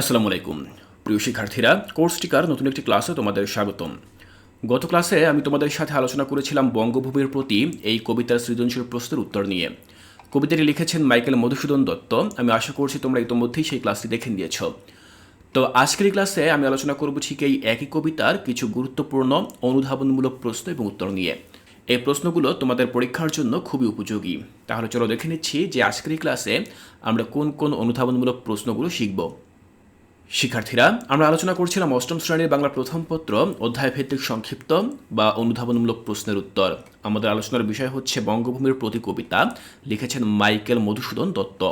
আসসালামু আলাইকুম। প্রিয় শিক্ষার্থীরা, কোর্স টিকার নতুন একটি ক্লাসে তোমাদের স্বাগতম। গত ক্লাসে আমি তোমাদের সাথে আলোচনা করেছিলাম বঙ্গভূমির প্রতি এই কবিতার সৃজনশীল প্রশ্নের উত্তর নিয়ে। কবিতাটি লিখেছেন মাইকেল মধুসূদন দত্ত। আমি আশা করছি তোমরা ইতোমধ্যেই সেই ক্লাসটি দেখে নিয়েছ। তো আজকের ক্লাসে আমি আলোচনা করব ঠিক এই একই কবিতার কিছু গুরুত্বপূর্ণ, অনুধাবনমূলক প্রশ্ন এবং উত্তর নিয়ে। এই প্রশ্নগুলো তোমাদের পরীক্ষার জন্য খুবই উপযোগী। তাহলে চলো দেখে নিচ্ছি যে আজকের ক্লাসে আমরা কোন কোন অনুধাবনমূলক প্রশ্নগুলো শিখব। শিক্ষার্থীরা, আমরা আলোচনা করছিলাম অষ্টম শ্রেণির বাংলা প্রথম পত্র, অধ্যায় ভিত্তিক সংক্ষিপ্ত বা অনুধাবনমূলক প্রশ্নের উত্তর। আমাদের আলোচনার বিষয় হচ্ছে বঙ্গভূমির প্রতি কবিতা, লিখেছেন মাইকেল মধুসূদন দত্ত।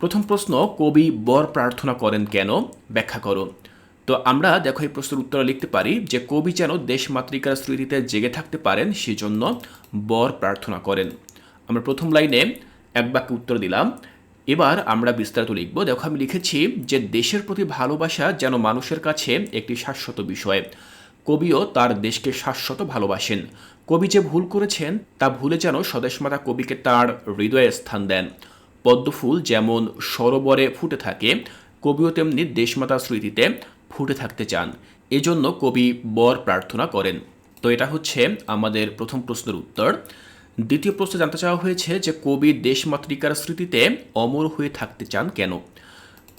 প্রথম প্রশ্ন, কবি বর প্রার্থনা করেন কেন? ব্যাখ্যা করো। তো আমরা দেখো এই প্রশ্নের উত্তরে লিখতে পারি যে, কবি যেন দেশমাতৃকার স্মৃতিতে জেগে থাকতে পারেন, সেজন্য বর প্রার্থনা করেন। আমরা প্রথম লাইনে এক বাক্যে উত্তর দিলাম এবার আমরা বিস্তারিত লিখব। দেখো, আমি লিখেছি যে দেশের প্রতি ভালোবাসা যেন মানুষের কাছে একটি শাশ্বত বিষয়। কবিও তার দেশকে শাশ্বত ভালোবাসেন। কবি যে ভুল করেছেন, তা ভুলে যেন স্বদেশমাতা কবিকে তার হৃদয়ে স্থান দেন। পদ্মফুল যেমন সরোবরে ফুটে থাকে, কবিও তেমনি দেশমাতার স্মৃতিতে ফুটে থাকতে চান। এজন্য কবি বর প্রার্থনা করেন। তো এটা হচ্ছে আমাদের প্রথম প্রশ্নের উত্তর। দ্বিতীয় প্রশ্নে জানতে চাওয়া হয়েছে যে কবি দেশমাতৃকার স্মৃতিতে অমর হয়ে থাকতে চান কেন?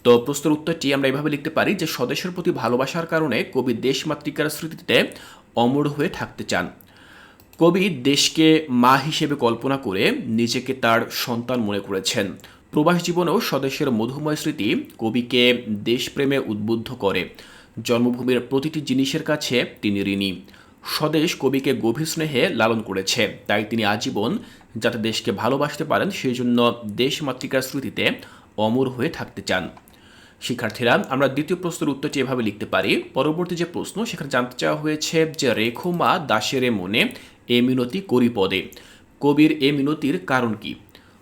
তো প্রশ্নের উত্তরটি আমরা এভাবে লিখতে পারি যে স্বদেশের প্রতি ভালোবাসার কারণে কবি দেশমাতৃকার স্মৃতিতে অমর হয়ে থাকতে চান। কবি দেশকে মা হিসেবে কল্পনা করে নিজেকে তার সন্তান মনে করেছেন। প্রবাস জীবনেও স্বদেশের মধুময় স্মৃতি কবিকে দেশপ্রেমে উদ্বুদ্ধ করে। জন্মভূমির প্রতিটি জিনিসের কাছে তিনি ঋণী। স্বদেশ কবিকে গভীর স্নেহে লালন করেছে। তাই তিনি আজীবন যাতে দেশকে ভালোবাসতে পারেন সেই জন্য দেশমাতৃকার স্মৃতিতে অমর হয়ে থাকতে চান। শিক্ষার্থীরা, আমরা দ্বিতীয় প্রশ্নের উত্তরটি এভাবে লিখতে পারি। পরবর্তী যে প্রশ্ন, সেখানে জানতে চাওয়া হয়েছে যে রেখোমা দাসের মনে এ মিনতি করি পদে। কবির এ মিনতির কারণ কি?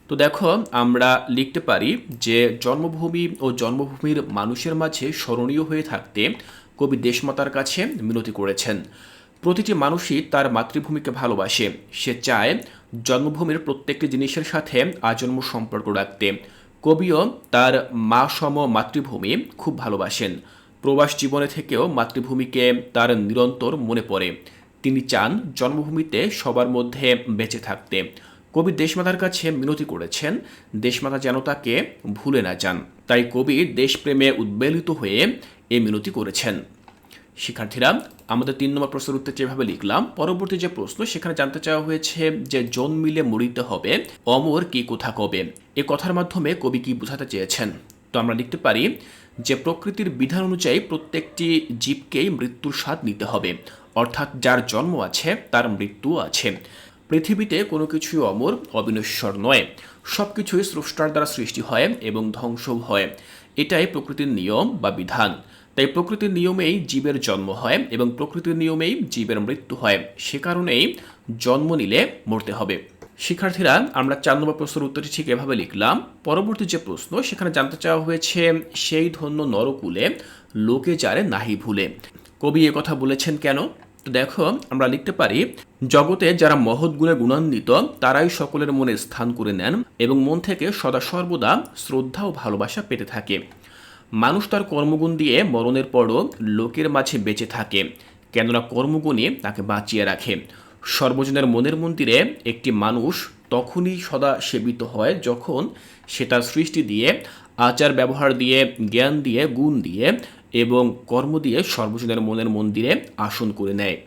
তো দেখো, আমরা লিখতে পারি যে জন্মভূমি ও জন্মভূমির মানুষের মাঝে স্মরণীয় হয়ে থাকতে কবি দেশমাতার কাছে মিনতি করেছেন। প্রতিটি মানুষই তার মাতৃভূমিকে ভালোবাসে। সে চায় জন্মভূমির প্রত্যেকটি জিনিসের সাথে আজন্ম সম্পর্ক রাখতে। কবিও তার মা সম মাতৃভূমি খুব ভালোবাসেন। প্রবাস জীবনে থেকেও মাতৃভূমিকে তার নিরন্তর মনে পড়ে। তিনি চান জন্মভূমিতে সবার মধ্যে বেঁচে থাকতে। কবি দেশমাতার কাছে মিনতি করেছেন, দেশমাতা যেন তাকে ভুলে না যান। তাই কবি দেশপ্রেমে উদ্বেলিত হয়ে এ মিনতি করেছেন। শিক্ষার্থীরা, আমাদের তিন নম্বর প্রশ্নের উত্তর যেভাবে লিখলাম, পরবর্তী যে প্রশ্ন, সেখানে জানতে চাওয়া হয়েছে যে জন্মিলে মরিতে হবে, অমর কি কোথা কবে? এ কথার মাধ্যমে কবি কি বোঝাতে চেয়েছেন? তো আমরা লিখতে পারি যে প্রকৃতির বিধান অনুযায়ী প্রত্যেকটি জীবকেই মৃত্যুর স্বাদ নিতে হবে, অর্থাৎ যার জন্ম আছে, তার মৃত্যু আছে। পৃথিবীতে কোনো কিছুই অমর, অবিনশ্বর নয়। সব কিছুই স্রষ্টার দ্বারা সৃষ্টি হয় এবং ধ্বংস হয়। এটাই প্রকৃতির নিয়ম বা বিধান। তাই প্রকৃতির নিয়মেই জীবের জন্ম হয় এবং প্রকৃতির নিয়মেই জীবের মৃত্যু হয়। সে কারণেই জন্ম নিলে মরতে হবে। শিক্ষার্থীরা, আমরা চার নম্বর প্রশ্নের উত্তরটি ঠিক এভাবে লিখলাম। পরবর্তী যে প্রশ্ন, সেখানে জানতে চাওয়া হয়েছে, সেই ধন্য নরকুলে লোকে যারে নাহি ভুলে। কবি কথা বলেছেন কেন? তো দেখো, আমরা লিখতে পারি, জগতে যারা মহৎ গুণে গুণান্বিত, তারাই সকলের মনে স্থান করে নেন এবং মন থেকে সদা সর্বদা শ্রদ্ধা ও ভালোবাসা পেতে থাকে। মানুষ তার কর্মগুণ দিয়ে মরণের পরও লোকের মাঝে বেঁচে থাকে, কেননা কর্মগুণই তাকে বাঁচিয়ে রাখে। সর্বজনের মনের মন্দিরে একটি মানুষ তখনই সদা সেবিত হয় যখন সে তার সৃষ্টি দিয়ে, আচার ব্যবহার দিয়ে, জ্ঞান দিয়ে, গুণ দিয়ে এবং কর্ম দিয়ে সর্বজনের মনের মন্দিরে আসন করে নেয়।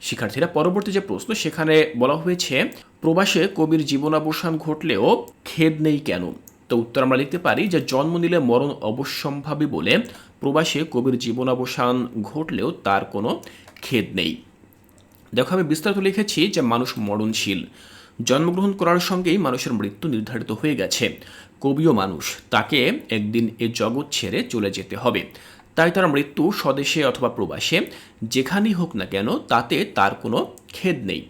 শিক্ষার্থীরা, পরবর্তী যে প্রশ্ন, সেখানে বলা হয়েছে, প্রবাসে কবির জীবনাবসান ঘটলেও খেদ নেই কেন? তো উত্তর আমরা লিখতে পারি যে জন্ম নিলে মরণ অবশ্যম্ভাবী বলে প্রবাসে কবির জীবনাবসান ঘটলেও তার কোনো খেদ নেই। দেখো, আমি বিস্তারিত লিখেছি যে মানুষ মরণশীল। জন্মগ্রহণ করার সঙ্গেই মানুষের মৃত্যু নির্ধারিত হয়ে গেছে। কবিও মানুষ, তাকে একদিন এ জগৎ ছেড়ে চলে যেতে হবে। তাই তার মৃত্যু স্বদেশে অথবা প্রবাসে যেখানেই হোক না কেন, তাতে তার কোনো খেদ নেই।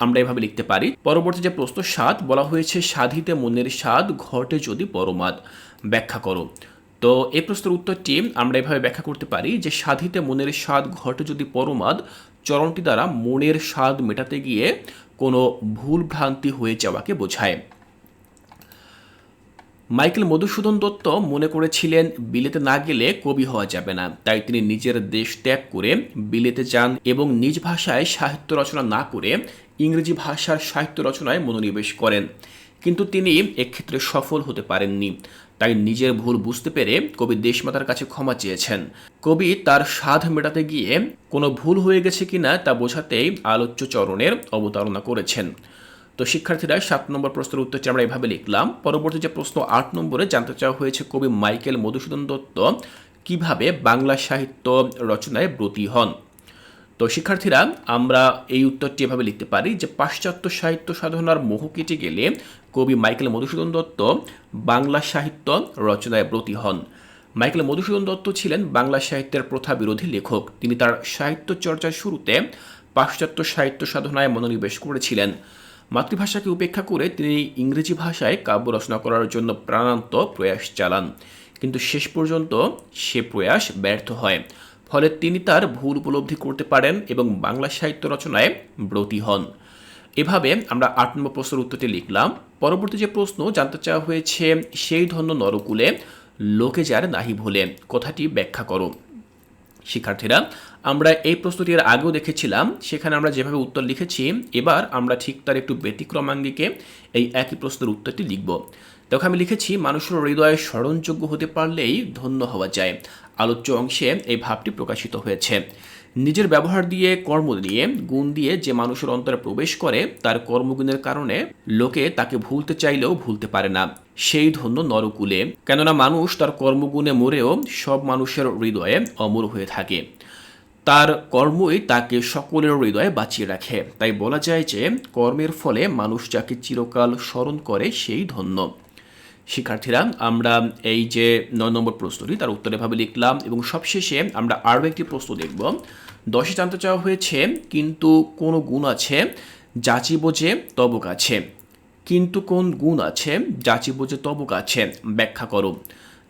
আমরা এভাবে লিখতে পারি। পরবর্তী যে প্রশ্ন স্বাদ বলা হয়েছে সাধিতে মনের স্বাদ ঘটে যদি পরমাদ। ব্যাখ্যা করো। তো এই প্রশ্নের উত্তরটি আমরা এভাবে ব্যাখ্যা করতে পারি যে সাধিতে মনের স্বাদ ঘটে যদি পরমাদ, চরণটি দ্বারা মনের স্বাদ মেটাতে গিয়ে কোনো ভুল ভ্রান্তি হয়ে যাওয়াকে বোঝায়। মাইকেল মধুসূদন দত্ত মনে করেছিলেন, বিলেতে না গেলে কবি হওয়া যাবে না। তাই তিনি নিজের দেশ ত্যাগ করে বিলেতে যান এবং নিজ ভাষায় সাহিত্য রচনা না করে ইংরেজি ভাষার সাহিত্য রচনায় মনোনিবেশ করেন। কিন্তু তিনি এক্ষেত্রে সফল হতে পারেননি। তাই নিজের ভুল বুঝতে পেরে কবি দেশমাতার কাছে ক্ষমা চেয়েছেন। কবি তার স্বাদ মেটাতে গিয়ে কোনো ভুল হয়ে গেছে কিনা তা বোঝাতেই আলোচ্য চরণের অবতারণা করেছেন। তো শিক্ষার্থীরা, সাত নম্বর প্রশ্নের উত্তরটি আমরা এভাবে লিখলাম। পরবর্তী যে প্রশ্ন আট নম্বরে জানতে চাওয়া হয়েছে, কবি মাইকেল মধুসূদন দত্ত কীভাবে বাংলা সাহিত্য রচনায় ব্রতী হন? তো শিক্ষার্থীরা, আমরা এই উত্তরটি এভাবে লিখতে পারি যে পাশ্চাত্য সাহিত্য সাধনার মোহ কেটে গেলে কবি মাইকেল মধুসূদন দত্ত বাংলা সাহিত্য রচনায় ব্রতী হন। মাইকেল মধুসূদন দত্ত ছিলেন বাংলা সাহিত্যের প্রথা বিরোধী লেখক। তিনি তার সাহিত্য চর্চার শুরুতে পাশ্চাত্য সাহিত্য সাধনায় মনোনিবেশ করেছিলেন। মাতৃভাষাকে উপেক্ষা করে তিনি ইংরেজি ভাষায় কাব্য রচনা করার জন্য প্রাণান্ত প্রয়াস চালান। কিন্তু শেষ পর্যন্ত সে প্রয়াস ব্যর্থ হয়। ফলে তিনি তার ভুল উপলব্ধি করতে পারেন এবং বাংলা সাহিত্য রচনায় ব্রতী হন। এভাবে আমরা আট নম্বর প্রশ্নের উত্তরটি লিখলাম। পরবর্তী যে প্রশ্ন জানতে চাওয়া হয়েছে, সেই ধন্য নরকুলে লোকে যার নাহি ভোলে, কথাটি ব্যাখ্যা করো। শিক্ষার্থীরা, আমরা এই প্রশ্নটি এর আগেও দেখেছিলাম, সেখানে আমরা যেভাবে উত্তর লিখেছি, এবার আমরা ঠিক তার একটু ব্যতিক্রমাঙ্গিকে এই একই প্রশ্নের উত্তরটি লিখব। দেখো, আমি লিখেছি, মানুষের হৃদয়ে স্মরণযোগ্য হতে পারলেই ধন্য হওয়া যায়। আলোচ্য অংশে এই ভাবটি প্রকাশিত হয়েছে। নিজের ব্যবহার দিয়ে কর্ম দিয়ে গুণ দিয়ে যে মানুষের অন্তরে প্রবেশ করে, তার কর্মগুণের কারণে লোকে তাকে ভুলতে চাইলেও ভুলতে পারে না। সেই ধন্য নরকুলে, কেননা মানুষ তার কর্মগুণে মরেও সব মানুষের হৃদয়ে অমর হয়ে থাকে। তার কর্মই তাকে সকলের হৃদয়ে বাঁচিয়ে রাখে। তাই বলা যায় যে, কর্মের ফলে মানুষ যাকে চিরকাল স্মরণ করে সেই ধন্য। শিক্ষার্থীরা, আমরা এই যে নয় নম্বর প্রশ্নটি, তার উত্তর এভাবে লিখলাম এবং সবশেষে আমরা আরও একটি প্রশ্ন দেখব। দশে জানতে চাওয়া হয়েছে, কিন্তু কোনো গুণ আছে? যাচিব যে তবক আছে। কিন্তু কোন গুণ আছে? যাচিব যে তবক আছে। ব্যাখ্যা করো।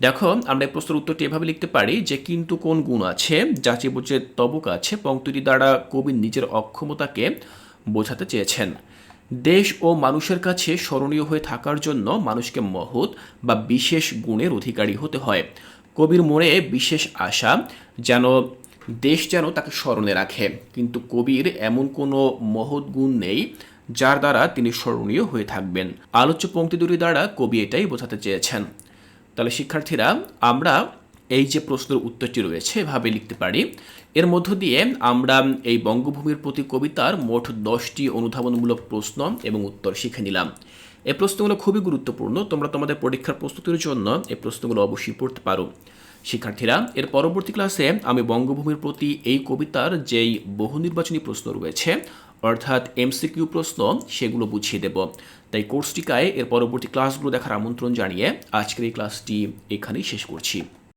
দেখো, আমরা এই প্রশ্নের উত্তরটি এভাবে লিখতে পারি যে, কিন্তু কোন গুণ আছে? যাচিব যে তবক আছে পঙ্ক্তিটি দ্বারা কবি নিজের অক্ষমতাকে বোঝাতে চেয়েছেন। দেশ ও মানুষের কাছে স্মরণীয় হয়ে থাকার জন্য মানুষকে মহৎ বা বিশেষ গুণের অধিকারী হতে হয়। কবির মনে বিশেষ আশা যেন দেশ যেন তাকে স্মরণে রাখে। কিন্তু কবির এমন কোনো মহৎ গুণ নেই যার দ্বারা তিনি স্মরণীয় হয়ে থাকবেন। আলোচ্য পঙ্ক্তি দুটি দ্বারা কবি এটাই বোঝাতে চেয়েছেন। তাহলে শিক্ষার্থীরা, আমরা এই যে প্রশ্নের উত্তরটি রয়েছে, এভাবে লিখতে পারি। এর মধ্য দিয়ে আমরা এই বঙ্গভূমির প্রতি কবিতার মোট দশটি অনুধাবনমূলক প্রশ্ন এবং উত্তর শিখে নিলাম। এই প্রশ্নগুলো খুবই গুরুত্বপূর্ণ। তোমরা তোমাদের পরীক্ষার প্রস্তুতির জন্য এই প্রশ্নগুলো অবশ্যই পড়তে পারো। শিক্ষার্থীরা, এর পরবর্তী ক্লাসে আমি বঙ্গভূমির প্রতি এই কবিতার যেই বহু নির্বাচনী প্রশ্ন রয়েছে, অর্থাৎ এমসিকিউ প্রশ্ন, সেগুলো বুঝিয়ে দেব। তাই কোর্সটিকায় এর পরবর্তী ক্লাসগুলো দেখার আমন্ত্রণ জানিয়ে আজকের এই ক্লাসটি এখানেই শেষ করছি।